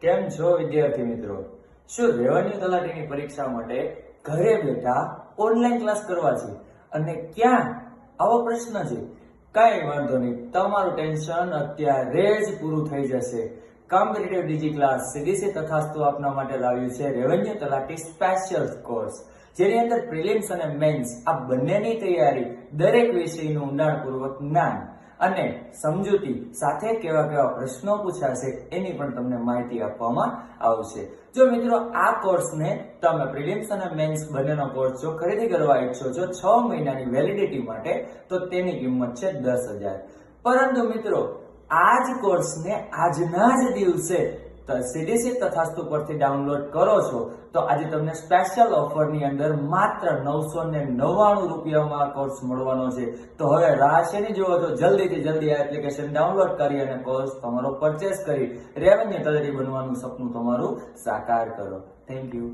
કેમ છો વિદ્યાર્થી મિત્રો? શું રેવન્યુ તલાટીની પરીક્ષા માટે ઘરે બેઠા ઓનલાઈન ક્લાસ કરવા છે? અને ક્યાં? આવો પ્રશ્ન છે. કાંઈ વાંધો નહીં. તમારું ટેન્શન અત્યારે જ પૂરું થઈ જશે. Competitive DG class CDC Tathastu આપના માટે લાવ્યું છે રેવન્યુ તલાટી સ્પેશિયલ કોર્સ જેની અંદર પ્રિલિમ્સ અને મેન્સ આ બંનેની તૈયારી દરેક વિષયનું ઊંડાણપૂર્વક જ્ઞાન. અને સમજૂતી સાથે કેવા કેવા પ્રશ્નો પૂછાશે એની પણ તમને માહિતી આપવામાં આવશે. જો મિત્રો, આ કોર્સને તમે પ્રિલિમ્સ અને મેન્સ બંનેનો કોર્સ જો ખરીદી કરવા ઈચ્છો છો, છ મહિનાની વેલિડિટી માટે, તો તેની કિંમત છે દસ હજાર. પરંતુ મિત્રો, આ જ કોર્સને આજના જ દિવસે સીડીસી તથાસ્તુ પરથી ડાઉનલોડ કરો છો, તો આજે તમને સ્પેશિયલ ઓફરની અંદર માત્ર નવસો ને નવ્વાણું રૂપિયામાં કોર્સ મળવાનો છે. તો હવે રાહ શેની જોવો તો જલ્દીથી જલ્દી આ એપ્લિકેશન ડાઉનલોડ કરી અને કોર્સ તમારો પરચેસ કરી રેવન્યુ તલરી બનવાનું સપનું તમારું સાકાર કરો. Thank you